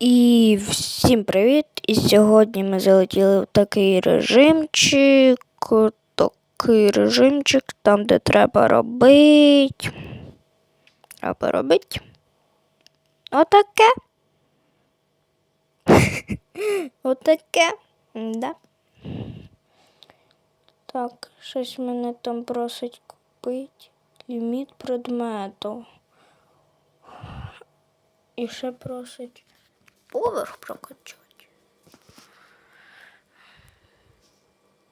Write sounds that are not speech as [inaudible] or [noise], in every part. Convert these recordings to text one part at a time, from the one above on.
І всім привіт! І сьогодні ми залетіли в такий режимчик, такий режимчик, там, де треба робити. Треба робити. Отаке. [laughs] Отаке. Да. Так, щось мене там просить купити. Ліміт предмету. І ще просить поверх прокачати.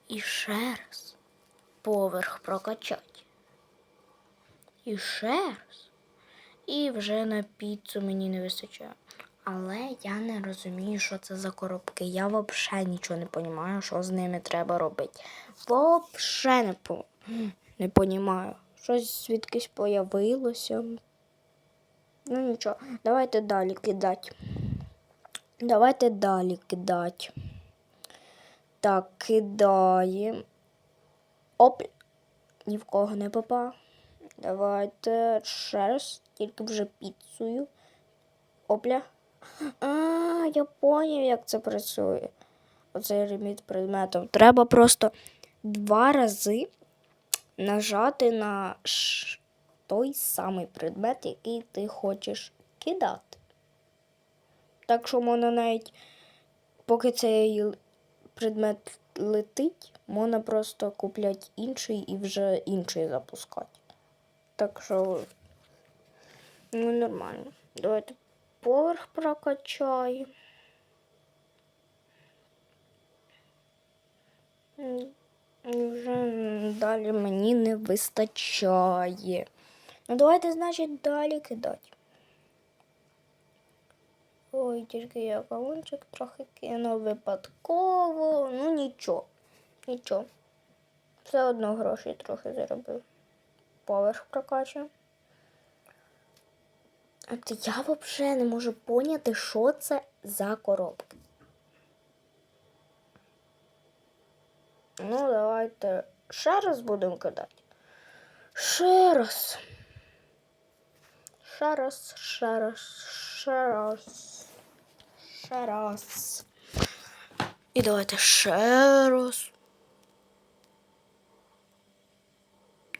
І ще раз поверх прокачати. І ще раз. І вже на піцу мені не вистачає. Але я не розумію, що це за коробки. Я взагалі нічого не розумію, що з ними треба робити. Взагалі не по... не розумію. Щось звідкись появилося. Ну нічого, давайте далі кидати. Давайте далі кидати. Так, кидаємо. Оп. Ні в кого не попав. Давайте ще раз, тільки вже піцею. Опля. А, я поняв, як це працює. Оцей ліміт предметом. Треба просто два рази нажати на той самий предмет, який ти хочеш кидати. Так що можна навіть, поки цей предмет летить, можна просто купляти інший і вже інший запускати. Так що ну нормально. Давайте поверх прокачаємо. Вже далі мені не вистачає. Ну давайте, значить, далі кидати. Ой, тільки я кавунчик трохи кинув випадково. Ну нічого. Нічого. Все одно грошей трохи заробив. Поверх прокачую. От я взагалі не можу поняти, що це за коробки. Ну, давайте ще раз будемо кидати. Ще раз. Ще раз, ще раз, ще раз. Ще раз. І давайте ще раз.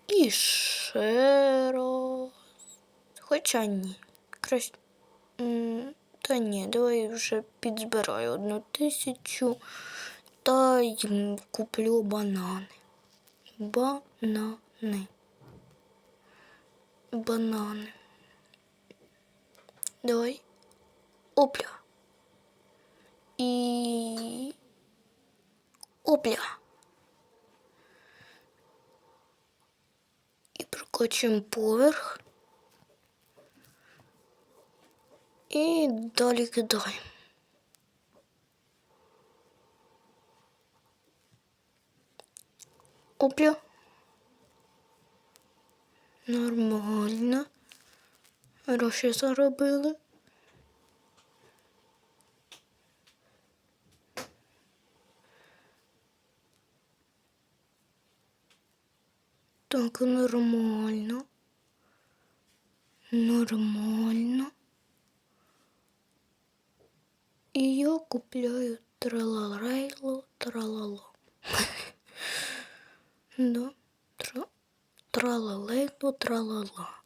І ще раз. Хоча ні. Краще. Та ні, давай вже підзбираю одну тисячу та й куплю банани. Банани. Банани. Давай. Опля. І. Опля. І прокачуємо поверх. І далі кидаємо. Опля. Нормально. Гроші заробили. Так, нормально. Нормально. І я купляю траларейло, тралало. [laughs] Да. Тра... Тралалейло, тралала.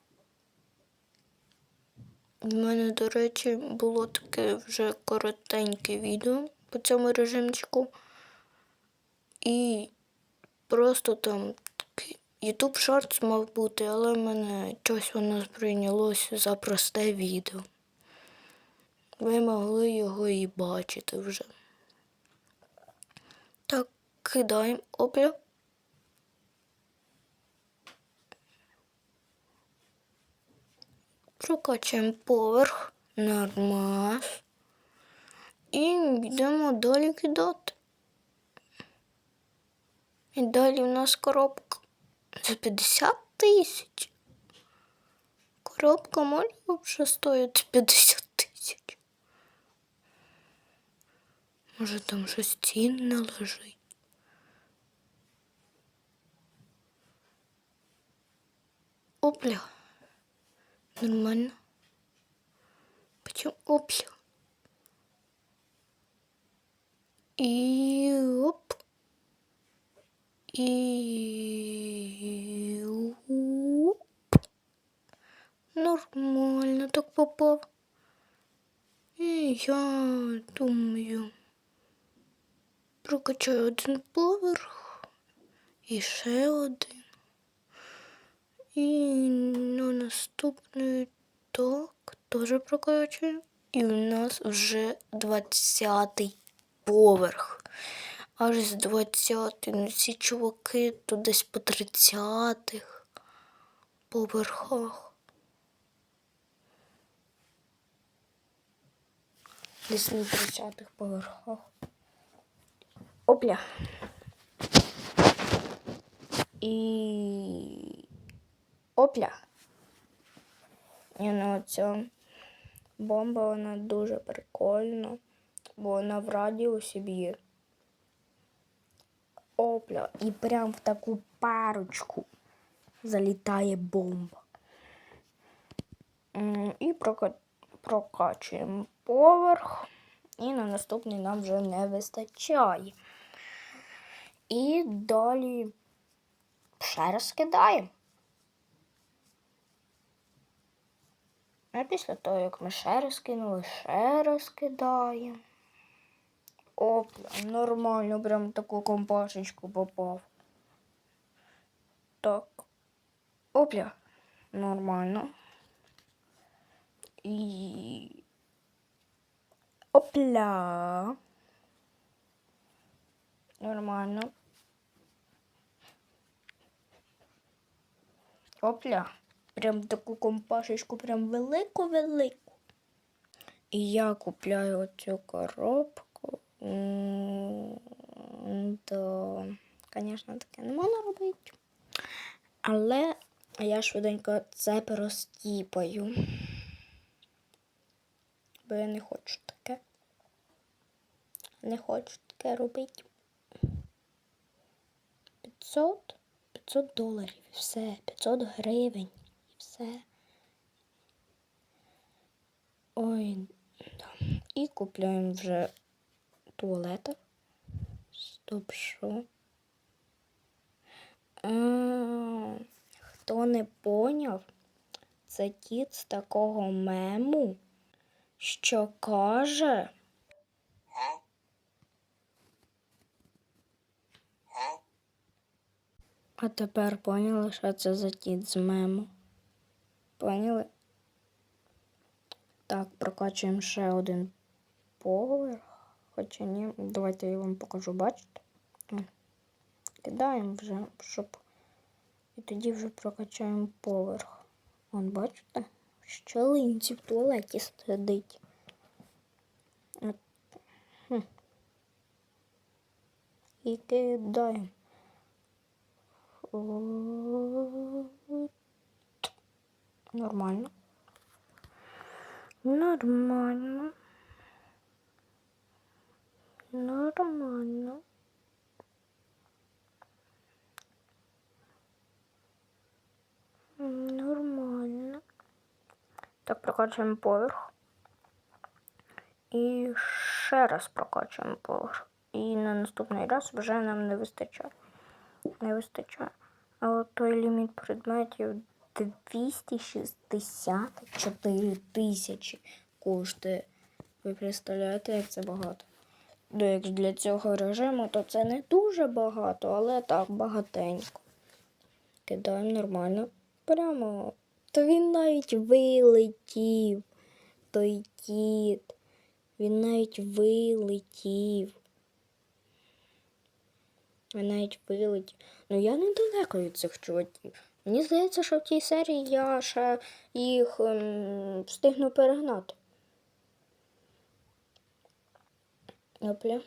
У мене, до речі, було таке вже коротеньке відео по цьому режимчику. І просто там YouTube Shorts мав бути, але в мене щось воно сприйнялося за просте відео. Ви могли його і бачити вже. Так, кидаємо опля. Прокачаємо поверх, нормас. І йдемо далі кидати. І далі в нас коробка за 50 тисяч. Коробка може вже стоїть 50 тисяч. Може там щось цінне лежить. Опля. Нормально. Почему опля? І оп. І оп. Нормально так попав. І я думаю, прокачаю один поверх і ще один. І на наступний так теж прокачую. І у нас вже 20 поверх. Аж з 20 ну ці чуваки тут десь по 30-х поверхах. Десь на 30-х поверхах. Опля. І опля. І ну оця бомба вона дуже прикольна, бо вона в радіусі б'є. Опля. І прям в таку парочку залітає бомба. І прока- прокачуємо поверх. І на наступний нам вже не вистачає. І далі ще раз кидаємо. А після того, як ми ще раз кинули, ще раз кидаємо. Опля, нормально, прям таку компашечку попав. Так. Опля. Нормально. І. Опля. Нормально. Опля. Прям таку компашечку, прям велику-велику. І я купляю оцю коробку. То, звісно, таке не можна робити. Але я швиденько це порозтіпаю. Бо я не хочу таке. Не хочу таке робити. 500? 500 доларів і все. 500 гривень і все. Ой, да. І купляємо вже туалета. Стоп, що? А, Хто не поняв, це кіт з такого мему, що каже. А тепер поняли, що це за кіт з мему? Поняли? Так, прокачуємо ще один поверх. Хоча ні, давайте я вам покажу, бачите? Кидаємо вже, щоб. І тоді вже прокачаємо поверх. Вон, бачите? В щелинці в туалеті сидить. І кидаємо. Нормально. Нормально. Нормально. Нормально. Так, прокачуємо поверх. І ще раз прокачуємо поверх. І на наступний раз вже нам не вистачає. Не вистачає. А от той ліміт предметів 264 тисячі коштує. Ви представляєте, як це багато? Ну, для цього режиму, то це не дуже багато, але так багатенько. Кидаємо нормально. Прямо. То він навіть вилетів. Той кіт. Він навіть вилетів. Він навіть вилетів. Ну я недалеко від цих чуваків. Мені здається, що в тій серії я ще їх ем, встигну перегнати. Опля.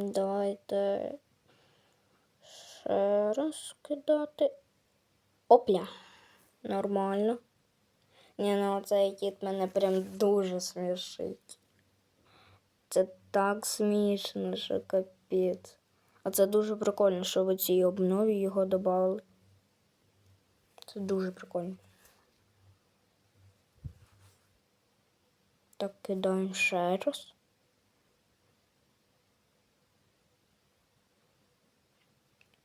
Давайте ще раз кидати. Опля. Нормально. Ні, ну цей кіт мене прям дуже смішить. Це так смішно, що капець. А це дуже прикольно, що в цій обнові його додали. Це дуже прикольно. Так, кидаємо ще раз.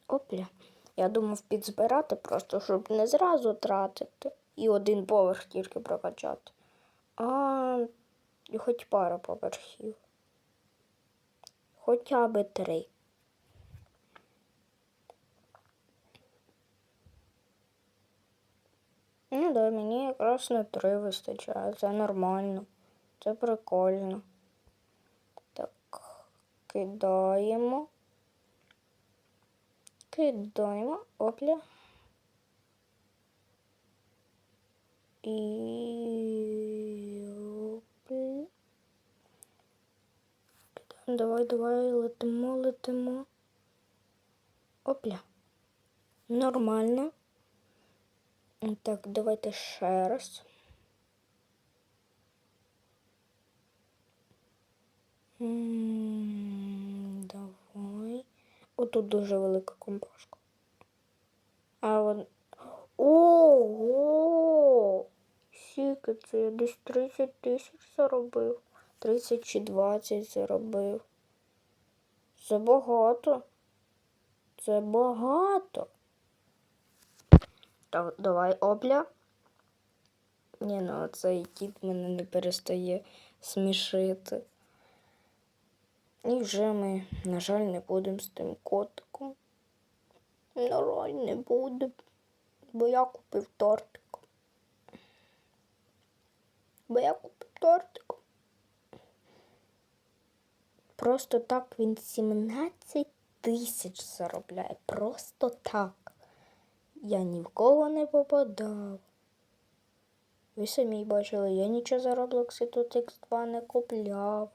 Опля. Я думав підзбирати просто, щоб не зразу тратити. І один поверх тільки прокачати. А і хоч пару поверхів. Хоча би три. Ну да, мені якраз на три вистачає. Це нормально. Це прикольно. Так, кидаємо. Кидаємо. Опля. І опля. Давай, давай, летимо, летимо. Опля. Нормально. Так, давайте ще раз. М. Отут дуже велика компашка. А вон. Ого! Скільки це я десь 30 тисяч заробив. 30 чи 20 заробив. Це багато. Це багато. Та, давай обля. Ні, ну цей кіт мене не перестає смішити. І вже ми, на жаль, не будемо з тим котиком. На жаль, не будемо, бо я купив тортик. Бо я купив тортик. Просто так він 17 тисяч заробляє. Просто так. Я ні в кого не попадав. Ви самі бачили, я нічого за Roblox тут X2 не купляв.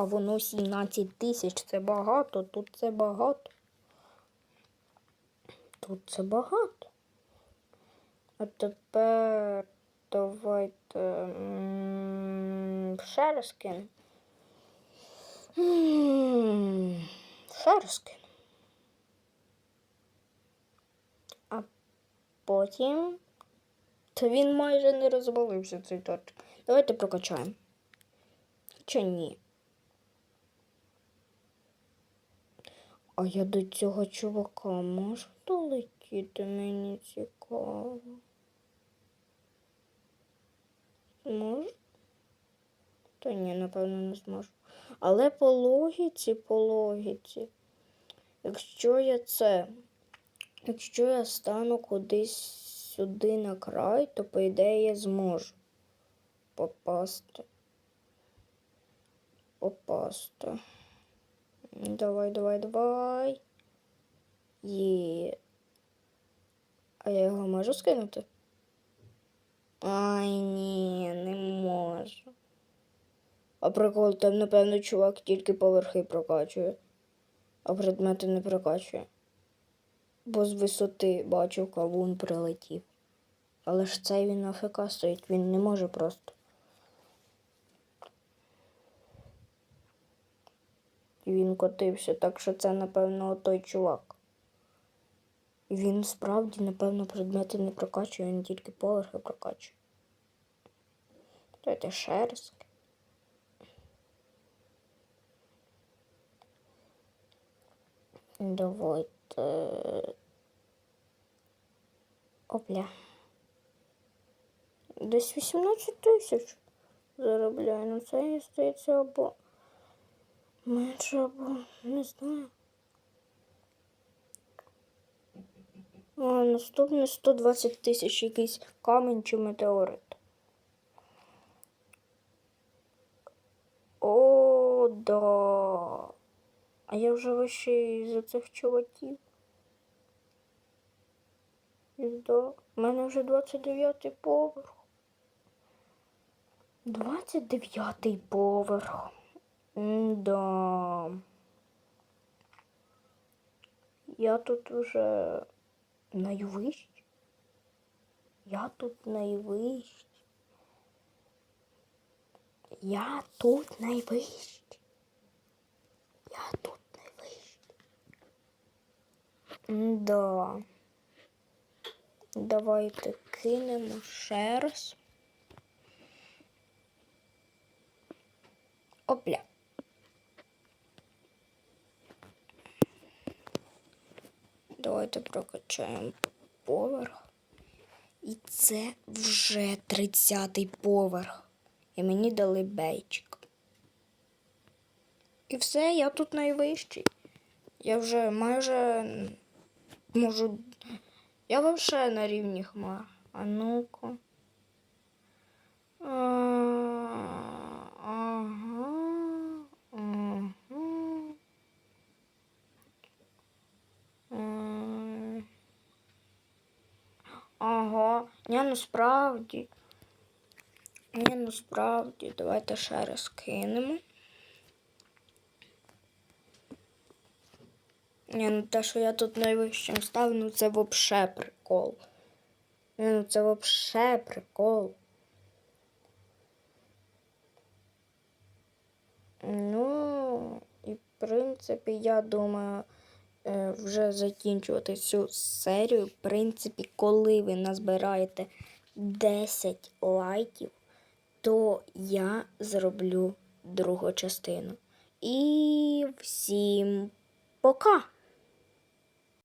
А воно 17 тисяч це багато, тут це багато. Тут це багато. А тепер давайте ще раз кину. Ще раз кину. А потім. Та він майже не розвалився цей тортик. Давайте прокачаємо. Чи ні? А я до цього чувака можу долетіти? Мені цікаво. Можу? Та ні, напевно, не зможу. Але по логіці, по логіці, якщо я це, якщо я стану кудись сюди на край, то по ідеї я зможу попасти. Попасти. Давай, давай, давай. Є. А я його можу скинути? Ай, ні, не можу. А прикол, там, напевно, чувак тільки поверхи прокачує, а предмети не прокачує. Бо з висоти бачив, кавун прилетів. Але ж цей він на стоїть, він не може просто. Він котився, так що це, напевно, той чувак. Він справді, напевно, предмети не прокачує, він тільки поверхи прокачує. Ще раз. Давайте. Опля. Десь 18 тисяч заробляю. Ну це здається або менше, або не знаю. А наступне 120 тисяч якийсь камінь чи метеорит. О, да. А я вже вище за цих чуваків. Да. У мене вже 29 поверх. 29 поверх. Да. Я тут вже найвищий. Я тут найвищий. Я тут найвищий. Я тут найвищий. Да. Давайте кинемо ще. Опля. Давайте прокачаємо поверх. І це вже 30-й поверх. І мені дали бейчик. І все, я тут найвищий. Я вже майже можу. Я вообще на рівні хмар. А ну-ка. А, Ага. Ага. М. Ага. Ні, ну справді. Ні, ну. Давайте ще раз кинемо. Ні, ну те, що я тут найвищим став, ну це вообще прикол. Ні, ну це вообще прикол. Ну, і в принципі, я думаю, вже закінчувати цю серію. В принципі, коли ви назбираєте 10 лайків, то я зроблю другу частину. І всім пока!